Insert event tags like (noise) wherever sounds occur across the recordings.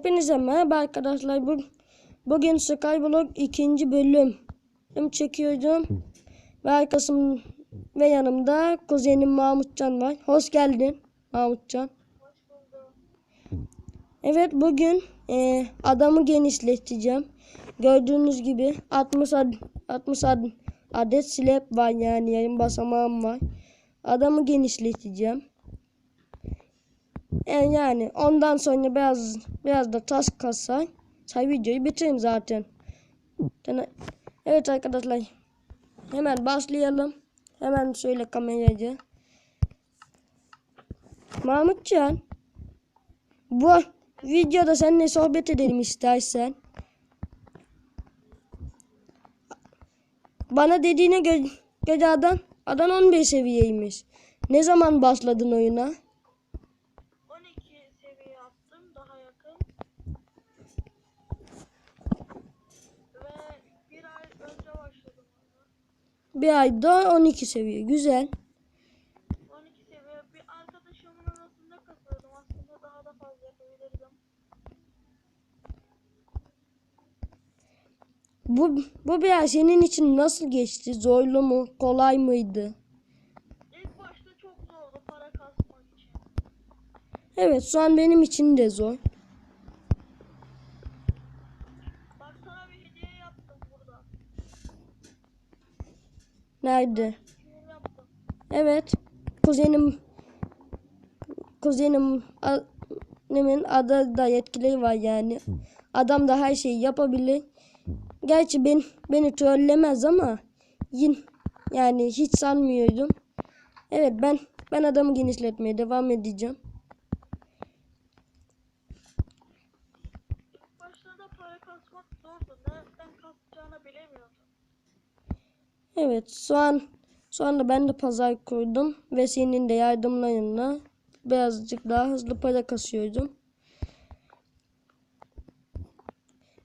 Hepinize merhaba arkadaşlar. Bu, bugün Skyblock ikinci bölüm çekiyordum. Ve arkasım ve yanımda kuzenim Mahmutcan var. Hoş geldin Mahmutcan. Evet bugün e, adamı genişleteceğim. Gördüğünüz gibi 60 ad, 60 ad, adet slab var yani yayın basamağım var. Adamı genişleteceğim. E, yani ondan sonra biraz biraz da taş kasa say videoyu bitireyim zaten. Evet arkadaşlar. Hemen başlayalım. Hemen söyle kamerayı. Mahmutcan. Bu videoda seninle sohbet edelim istersen. Bana dediğine göre, göre adam, adam 11 seviyeymiş. Ne zaman başladın oyuna? 12 seviye attım daha yakın. Ve bir ay önce başladım ona. Bir ayda 12 seviye. Güzel. 12 seviye bir arkadaşımın arasında kasıyordum. Aslında daha da fazla yapabilirdim. Bu, bu bir ay senin için nasıl geçti? Zorlu mu? Kolay mıydı? İlk başta çok zordu para kasmak için. Evet şu an benim için de zor. Bak sana bir hediye yaptım burada. Yaptım. Evet. Kuzenim kuzenim annemin adı da yetkileri var yani. Adam da her şeyi yapabilir. Gerçi ben beni trollemez ama yin yani hiç sanmıyordum. Evet ben ben adamı genişletmeye devam edeceğim. Başta da para kasmak zordu. Nereden kasacağını bilemiyordum. Evet şu an şu anda ben de pazar kurdum ve senin de yardımlarınla birazcık daha hızlı para kasıyordum.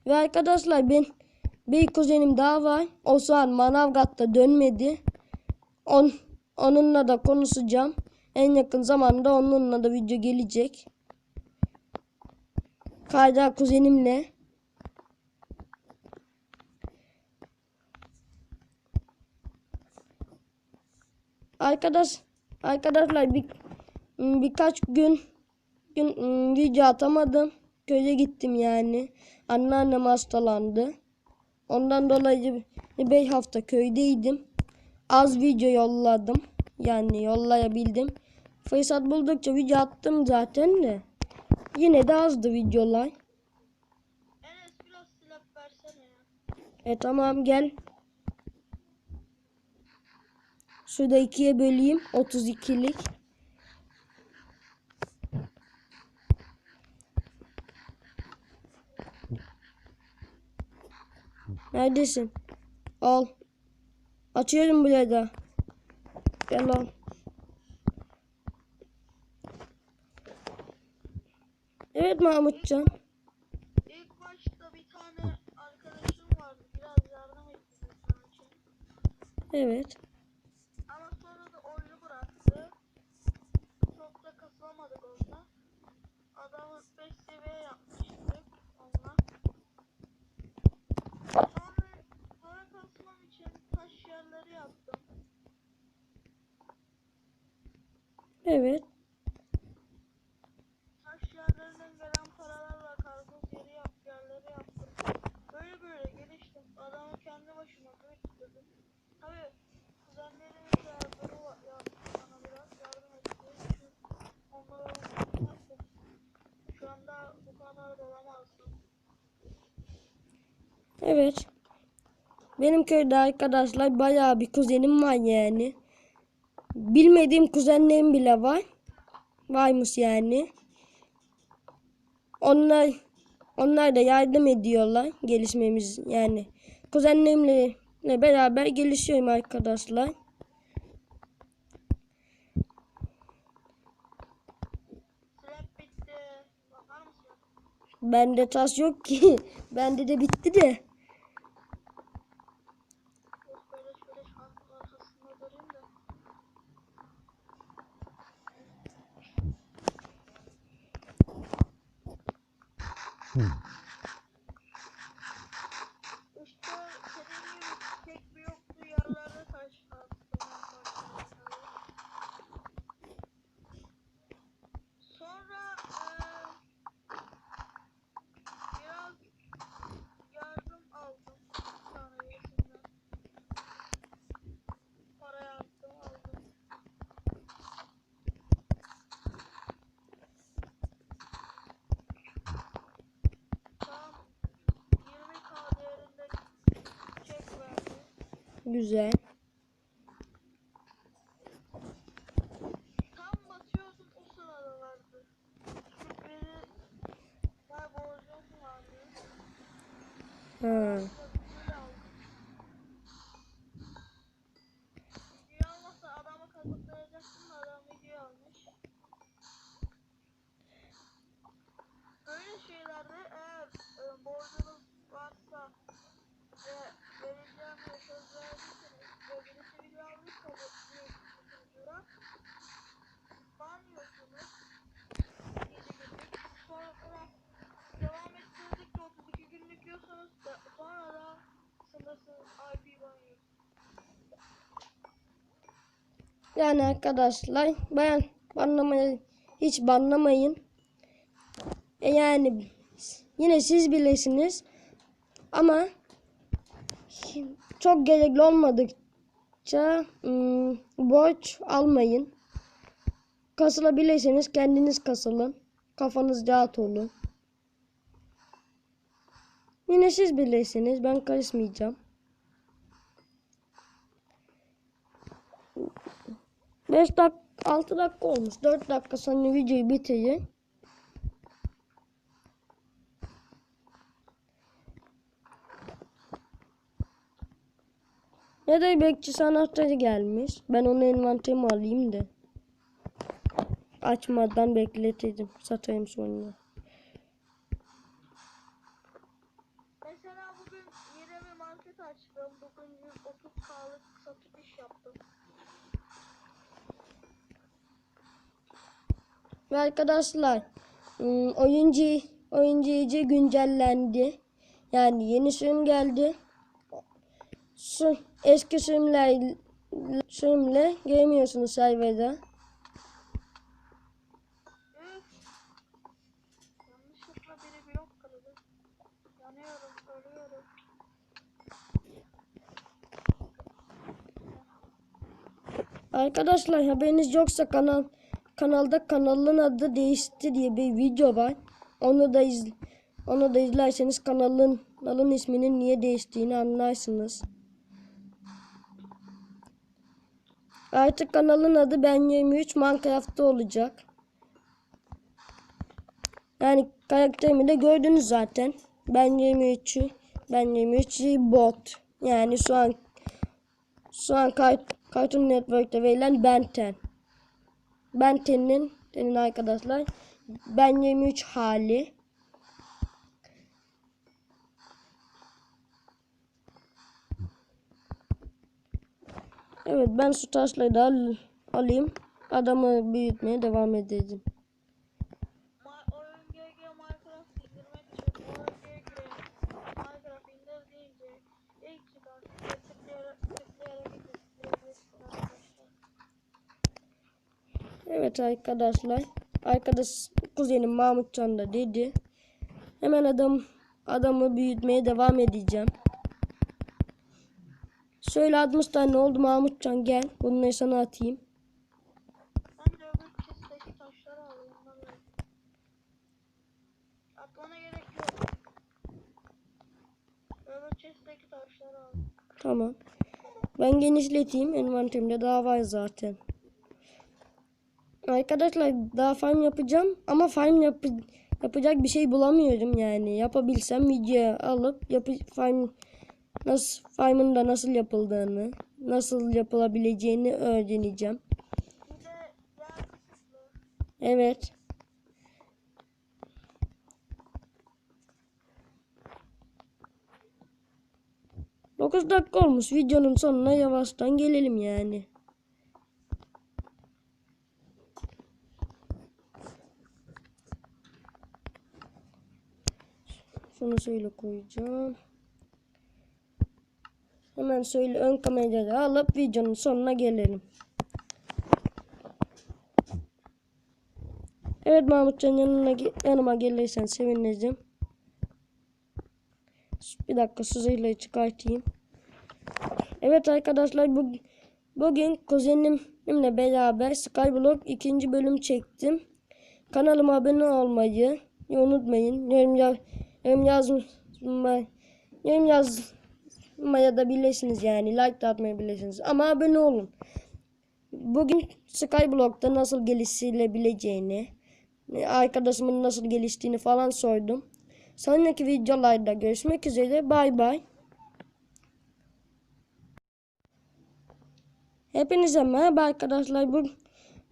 Ve arkadaşlar ben bir kuzenim daha var. O şu an Manavgat'ta dönmedi. On, onunla da konuşacağım. En yakın zamanda onunla da video gelecek. Kayda kuzenimle. Arkadaş arkadaşlar bir, birkaç gün gün ım, video atamadım. Köye gittim yani. Anneannem hastalandı. Ondan dolayı 5 hafta köydeydim. Az video yolladım. Yani yollayabildim. Fırsat buldukça video attım zaten de. Yine de azdı videolar. E tamam gel. Şurada ikiye böleyim. 32'lik. Neredesin? Al. Açıyorum buraya da. Gel al. Evet Mahmutcan. İlk başta bir tane arkadaşım vardı. Biraz yardım ettim onun için. Evet. Ama sonra da oyunu bıraktı. Çok da onunla. Adamı 5 seviye yapmıştık onunla. Sonra para kasmam için taş yerleri yaptım. Evet. Taş yerlerinden gelen paralarla karpuz yeri yap, yerleri yaptım. Böyle böyle geliştim. Adamı kendi başıma büyüttüm. Tabii kuzenlerimin de yardımı var. Yardım bana biraz yardım etti. Çünkü onlara unutmazdım. Şu anda bu kadar da olamazdım. Evet. Benim köyde arkadaşlar bayağı bir kuzenim var yani. Bilmediğim kuzenlerim bile var. Varmış yani. Onlar onlar da yardım ediyorlar gelişmemiz yani. Kuzenlerimle beraber gelişiyorum arkadaşlar. Bende tas yok ki. (laughs) Bende de bitti de. Yok böyle şöyle şansın arkasında durayım da. İşte senin gibi tek bir yoktu yerlerde taş attım. Sonra eee biraz yardım aldım bir tane birisinden. Para yaptım aldım. Tam 20k değerinde çek verdi. Güzel. Tam basıyordum o sırada vardı. Sürprizi var borcum vardı. Ha. Böyle aldım. Video almasa adamı kazıklayacaktım da adam video almış. Böyle şeylerde eğer e, borcunuz varsa bu bir sunucuya banlıyorsunuz. Sonra devam ettirdikçe 32 günlük yiyorsanız da sonra da sınırsız IP banıyor. Yani arkadaşlar ben banlamayı hiç banlamayın. E yani yine siz bilirsiniz ama çok gerekli olmadıkça ım, borç almayın. Kasılabilirseniz kendiniz kasılın. Kafanız rahat olun. Yine siz bilirsiniz. Ben karışmayacağım. 5 dakika 6 dakika olmuş. 4 dakika sonra videoyu bitireyim. Ne de bekçi sanatçı gelmiş. Ben onu envanterime alayım da. Açmadan bekletelim. Satayım sonra. Mesela bugün yine bir market açtım. 930k'lık satış yaptım. Ve arkadaşlar ım, oyuncu oyuncu iyice güncellendi. Yani yeni sürüm geldi. Su, eski sürümler sürümle giremiyorsunuz serverda. Arkadaşlar haberiniz yoksa kanal kanalda kanalın adı değişti diye bir video var. Onu da iz, onu da izlerseniz kanalın kanalın isminin niye değiştiğini anlarsınız. Artık kanalın adı Ben 23 Minecraft'ta olacak. Yani karakterimi de gördünüz zaten. Ben 23'ü Ben 23 bot. Yani şu an şu an Cartoon Network'te verilen Ben 10. Ben 10'nin senin arkadaşlar Ben 23 hali. Evet ben su taşları da al- alayım. Adamı büyütmeye devam edeceğim. Evet arkadaşlar. Arkadaş kuzenim Mahmutcan da dedi. Hemen adam adamı büyütmeye devam edeceğim. Şöyle 60 tane oldu Mahmutcan gel. Bunları sana atayım. Ben de öbür chest'teki taşları alayım. Atmana gerek yok. Öbür chest'teki taşları al. Tamam. Ben genişleteyim. Envanterimde daha var zaten. Arkadaşlar daha farm yapacağım. Ama farm yapı yapacak bir şey bulamıyorum yani. Yapabilsem videoya alıp yapı farm nasıl farmın da nasıl yapıldığını, nasıl yapılabileceğini öğreneceğim. Evet. Dokuz dakika olmuş. Videonun sonuna yavaştan gelelim yani. Şunu şöyle koyacağım. Hemen şöyle ön kamerayı alıp videonun sonuna gelelim. Evet Mahmutcan yanına, yanıma gelirsen sevineceğim. Bir dakika su zırhlayı çıkartayım. Evet arkadaşlar bu, bugün kuzenimle beraber Skyblock ikinci bölüm çektim. Kanalıma abone olmayı unutmayın. Yorum, ya, yorum yazma, yorum yazmaya da bilirsiniz yani. Like da atmayı bilirsiniz. Ama abone olun. Bugün Skyblock'ta nasıl geliştirilebileceğini, arkadaşımın nasıl geliştiğini falan sordum. Sonraki videolarda görüşmek üzere. Bay bay. Hepinize merhaba arkadaşlar. Bu,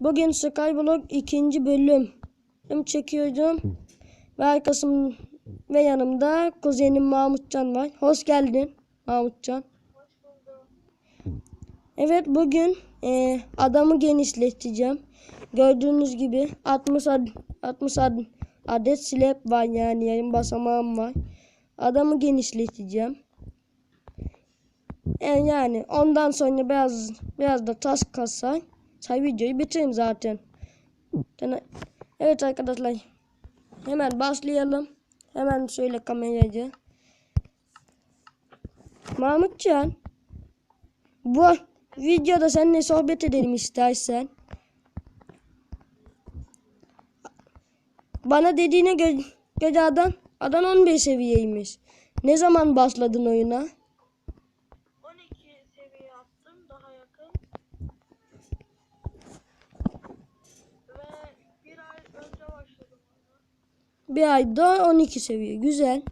bugün Skyblock ikinci bölüm çekiyorum. Ve arkasım ve yanımda kuzenim Mahmutcan var. Hoş geldin Mahmutcan. Evet bugün e, adamı genişleteceğim. Gördüğünüz gibi 60 ad, 60 ad, adet slab var yani yayın basamağım var. Adamı genişleteceğim. E, yani ondan sonra biraz biraz da taş kasa say videoyu bitireyim zaten. Evet arkadaşlar hemen başlayalım. Hemen şöyle kamerayı. Mahmutcan bu videoda seninle sohbet edelim istersen. Bana dediğine göre, göre adam, adam 11 seviyeymiş. Ne zaman başladın oyuna? 12 seviye attım daha yakın. Ve bir ay önce başladım. Bir ayda 12 seviye. Güzel.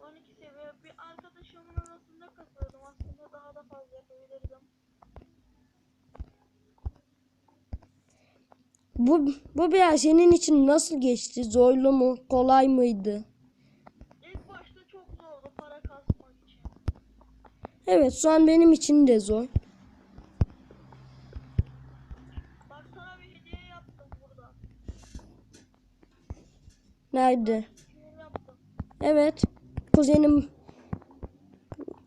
12 seviye bir arkadaşımın arasında kasıyordum. Aslında daha da fazla yapabilirdim. Bu, bu bir ay senin için nasıl geçti? Zorlu mu? Kolay mıydı? İlk başta çok zordu para kasmak için. Evet şu an benim için de zor. Bak sana bir hediye yaptım burada. Nerede? Yaptım. Evet. Kuzenim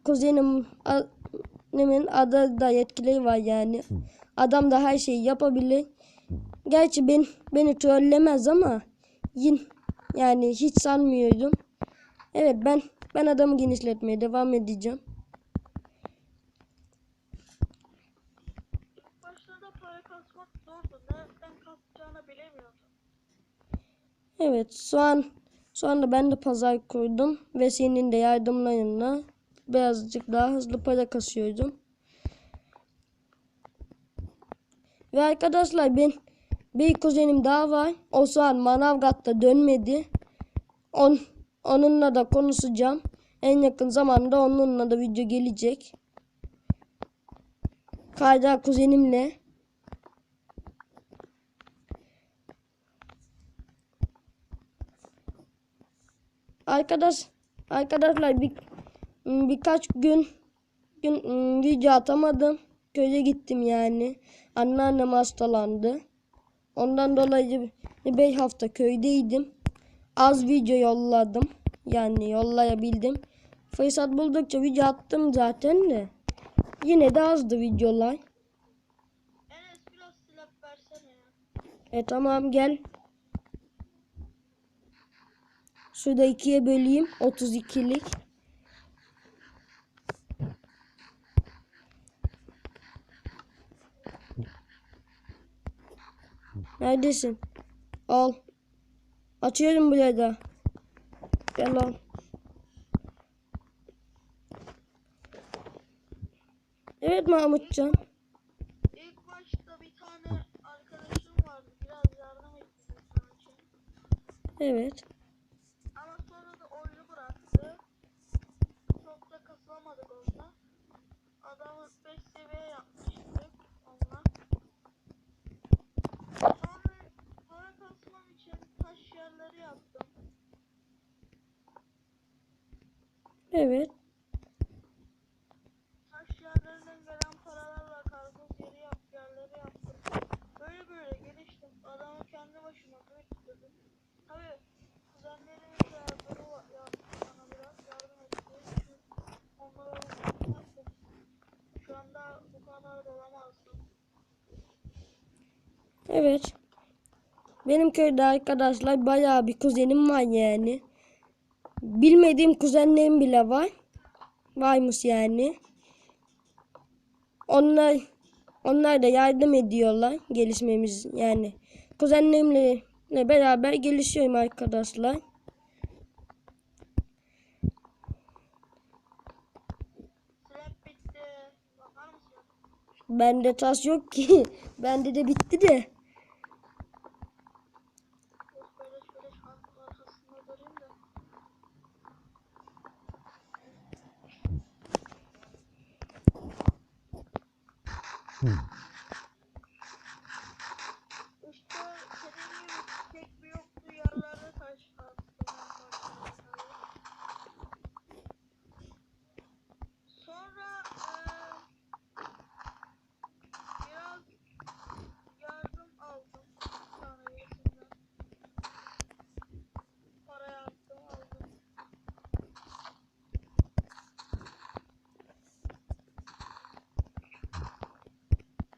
kuzenim annemin adı da yetkileri var yani. Adam da her şeyi yapabilir. Gerçi ben beni trollemez ama yin yani hiç sanmıyordum. Evet ben ben adamı genişletmeye devam edeceğim. Evet şu an şu anda ben de pazar kurdum ve senin de yardımlarınla birazcık daha hızlı para kasıyordum. Ve arkadaşlar ben bir kuzenim daha var. O an Manavgat'ta dönmedi. On, onunla da konuşacağım. En yakın zamanda onunla da video gelecek. Kayda kuzenimle. Arkadaş arkadaşlar bir, birkaç gün gün ım, video atamadım. Köye gittim yani. Anneannem hastalandı. Ondan dolayı 5 hafta köydeydim. Az video yolladım. Yani yollayabildim. Fırsat buldukça video attım zaten de. Yine de azdı videolar. E tamam gel. Şurada ikiye böleyim. 32'lik. Neredesin? Al. Açıyorum buraya da. Gel al. Evet Mahmutcan. İlk başta bir tane arkadaşım vardı. Biraz yardım ettim onun için. Evet. Ama sonra da oyunu bıraktı. Çok da kasılamadık onunla. Adamı 5 seviye yapmıştık onunla. Sonra para kasmam için taş yerleri yaptım. Evet. Taş yerlerinden gelen paralarla karpuz yeri yap, yerleri yaptım. Böyle böyle geliştim. Adamı kendi başıma büyüttüm. Tabii kuzenlerimin de yardımı, var- Evet. Benim köyde arkadaşlar bayağı bir kuzenim var yani. Bilmediğim kuzenlerim bile var. Varmış yani. Onlar onlar da yardım ediyorlar gelişmemiz yani. Kuzenlerimle beraber gelişiyorum arkadaşlar. Bende tas yok ki. (laughs) Bende de bitti de. Yok böyle şöyle şarkının arkasında durayım da. İşte senin gibi tek bir yoktu yerlerde taş attım ben parçaları. Sonra eee biraz yardım aldım bir tane birisinden. Para yardım aldım.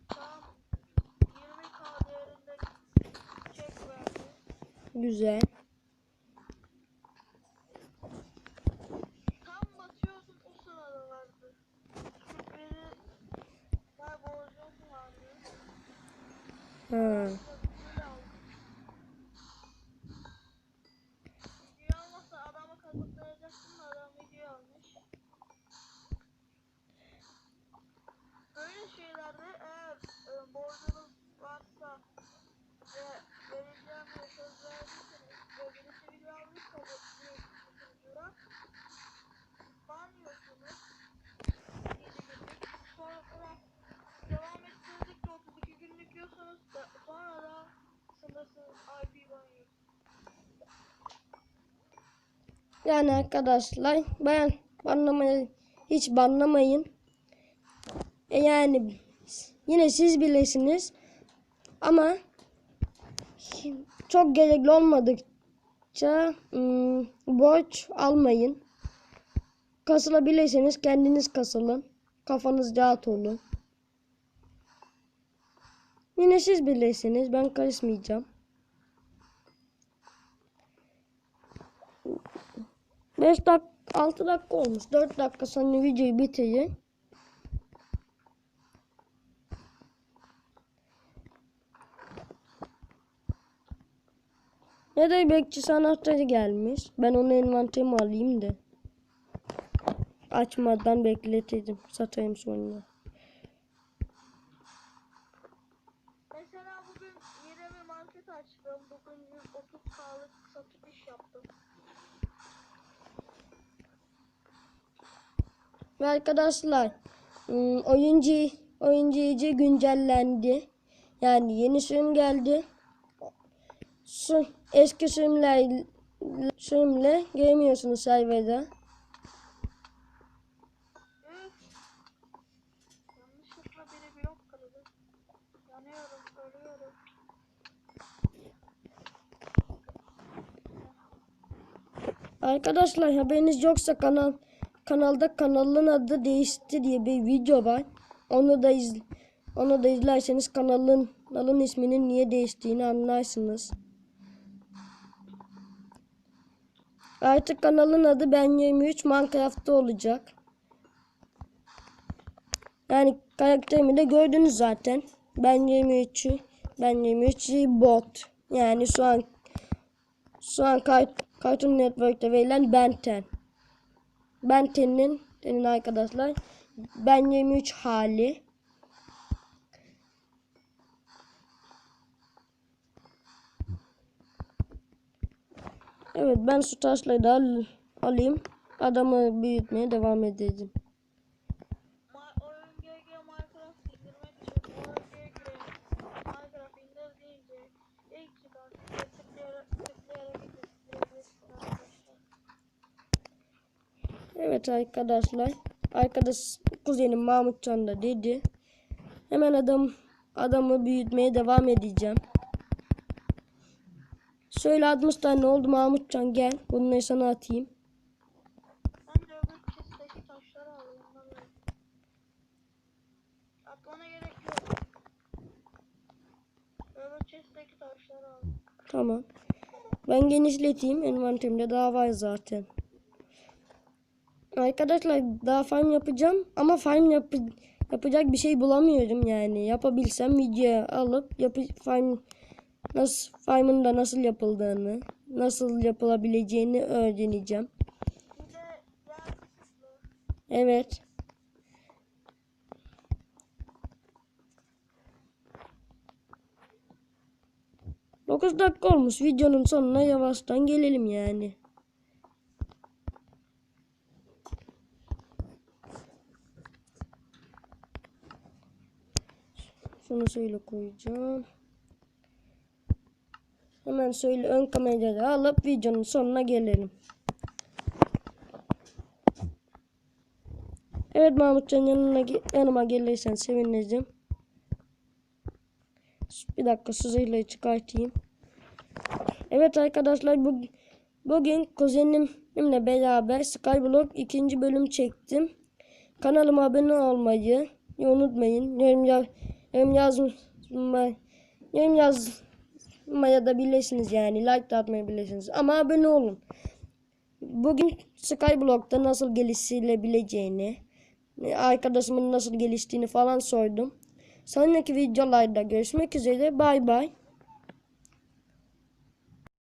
Tam 20k değerinde çek verdi. Güzel. Tam basıyordum o sırada verdi. Sürprizi var borcum vardı. Ha. Böyle aldım. Video almasa adamı kazıklayacaktım da adam video almış. Böyle şeylerde eğer e, borcunuz varsa ve vereceğim söz verdiyseniz ve birisi video almışsa bu bir sunucuya banlıyorsunuz. 7 günlük. Sonra devam ettirdikçe 32 günlük yiyorsanız da sonra da sınırsız IP banıyor. Yani arkadaşlar ben banlamayı hiç banlamayın. E yani yine siz bilirsiniz ama çok gerekli olmadıkça ım, borç almayın. Kasılabilirseniz kendiniz kasılın. Kafanız rahat olun. Yine siz bilirsiniz. Ben karışmayacağım. 5 dakika 6 dakika olmuş. 4 dakika sonra videoyu bitireyim. Ne de bekçi sanatçı gelmiş. Ben onu envanterime alayım da. Açmadan bekletelim. Satayım sonra. Mesela bugün yine bir market açtım. Bugün 130k'lık satış yaptım. Ve arkadaşlar ım, oyuncu oyuncu iyice güncellendi. Yani yeni sürüm geldi. Su, eski sürümler sürümle. Yanıyorum, ölüyorum. Arkadaşlar haberiniz yoksa kanal kanalda kanalın adı değişti diye bir video var. Onu da iz, onu da izlerseniz kanalın kanalın isminin niye değiştiğini anlarsınız. Artık kanalın adı Ben 23 Minecraft'ta olacak. Yani karakterimi de gördünüz zaten. Ben 23'ü Ben 23 bot. Yani şu an şu an Cartoon Network'te verilen Ben 10. Ben 10'nin senin arkadaşlar Ben 23 hali. Evet ben şu taşları da al- alayım. Adamı büyütmeye devam edeceğim. Evet arkadaşlar. Arkadaş kuzenim Mahmutcan da dedi. Hemen adam adamı büyütmeye devam edeceğim. Şöyle 60 tane oldu Mahmutcan gel. Bunları sana atayım. Ben de öbür chest'teki taşları alayım. Atmana gerek yok. Öbür chest'teki taşları. Tamam. Ben genişleteyim. Envanterimde daha var zaten. Arkadaşlar daha farm yapacağım ama farm yap yapacak bir şey bulamıyorum yani. Yapabilsem videoya alıp yapı farm nasıl farmın da nasıl yapıldığını, nasıl yapılabileceğini öğreneceğim. Evet. Dokuz dakika olmuş. Videonun sonuna yavaştan gelelim yani. Şunu şöyle koyacağım. Hemen şöyle ön kamerayı alıp videonun sonuna gelelim. Evet Mahmutcan yanına, yanıma gelirsen sevineceğim. Bir dakika su zırhlayı çıkartayım. Evet arkadaşlar bu, bugün kuzenimle beraber Skyblock ikinci bölüm çektim. Kanalıma abone olmayı unutmayın. Yorum, yorum yazma, yorum yazmaya da bilirsiniz yani. Like da atmayı bilirsiniz. Ama abone olun. Bugün Skyblock'ta nasıl geliştirilebileceğini, arkadaşımın nasıl geliştiğini falan sordum. Sonraki videolarda görüşmek üzere. Bay bay.